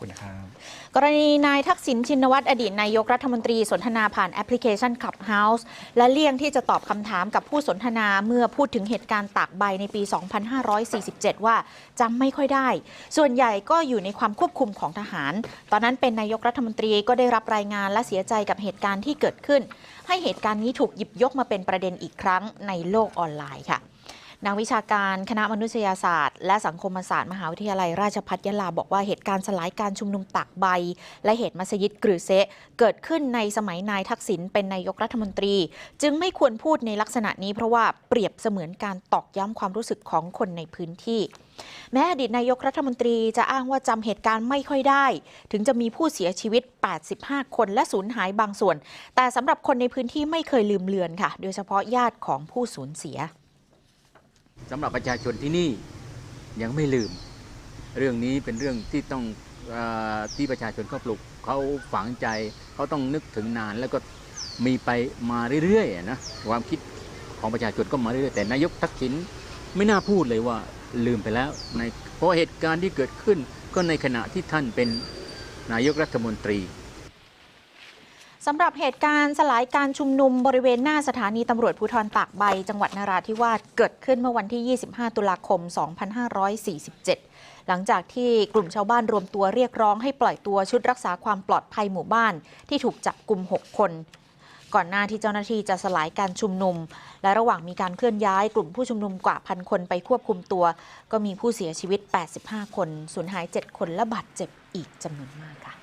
คุณครับ กรณีนายทักษิณชินวัตรอดีตนายกรัฐมนตรีสนทนาผ่านแอปพลิเคชัน Clubhouse และเลี่ยงที่จะตอบคำถามกับผู้สนทนาเมื่อพูดถึงเหตุการณ์ตากใบในปี 2547 ว่าจำไม่ค่อยได้ ส่วนใหญ่ก็อยู่ในความควบคุมของทหาร ตอนนั้นเป็นนายกรัฐมนตรีก็ได้รับรายงานและเสียใจกับเหตุการณ์ที่เกิดขึ้น ให้เหตุการณ์นี้ถูกหยิบยกมาเป็นประเด็นอีกครั้งในโลกออนไลน์ค่ะ นักวิชาการคณะมนุษยศาสตร์ และสังคมศาสตร์มหาวิทยาลัยราชภัฏยะลาบอกว่าเหตุการณ์สลายการชุมนุมตากใบ และเหตุมัสยิดกรือเซะเกิดขึ้นในสมัยนายทักษิณเป็นนายกรัฐมนตรี จึงไม่ควรพูดในลักษณะนี้เพราะว่าเปรียบเสมือนการตอกย้ำความรู้สึกของคนในพื้นที่ แม้อดีตนายกรัฐมนตรีจะอ้างว่าจำเหตุการณ์ไม่ค่อยได้ ถึงจะมีผู้เสียชีวิต 85 คนและสูญหายบางส่วน แต่สำหรับคนในพื้นที่ไม่เคยลืมเลือนค่ะ โดยเฉพาะญาติของผู้สูญเสีย สำหรับประชาชนที่นี่ยังไม่ลืม เรื่องนี้เป็นเรื่องที่ต้องอที่ประชาชนเขาปลุกเขาฝังใจเขาต้องนึกถึงนานแล้วก็มีไปมาเรื่อยๆนะความคิดของประชาชนก็มาเรื่อยๆแต่นายกทักษิณไม่น่าพูดเลยว่าลืมไปแล้วในเพราะเหตุการณ์ที่เกิดขึ้นก็ในขณะที่ท่านเป็นนายกรัฐมนตรี สำหรับเหตุการณ์สลายการชุมนุมบริเวณหน้าสถานีตำรวจภูธรตากใบ จังหวัดนราธิวาสเกิดขึ้นเมื่อวันที่ 25 ตุลาคม 2547 หลังจากที่กลุ่มชาวบ้านรวมตัวเรียกร้องให้ปล่อยตัวชุดรักษาความปลอดภัยหมู่บ้านที่ถูกจับกลุ่ม 6 คน ก่อนหน้าที่เจ้าหน้าที่จะสลายการชุมนุม และระหว่างมีการเคลื่อนย้าย กลุ่มผู้ชุมนุมกว่าพันคนไปควบคุมตัว ก็มีผู้เสียชีวิต 85 คน สูญหาย 7 คนและบาดเจ็บอีกจำนวนมากค่ะ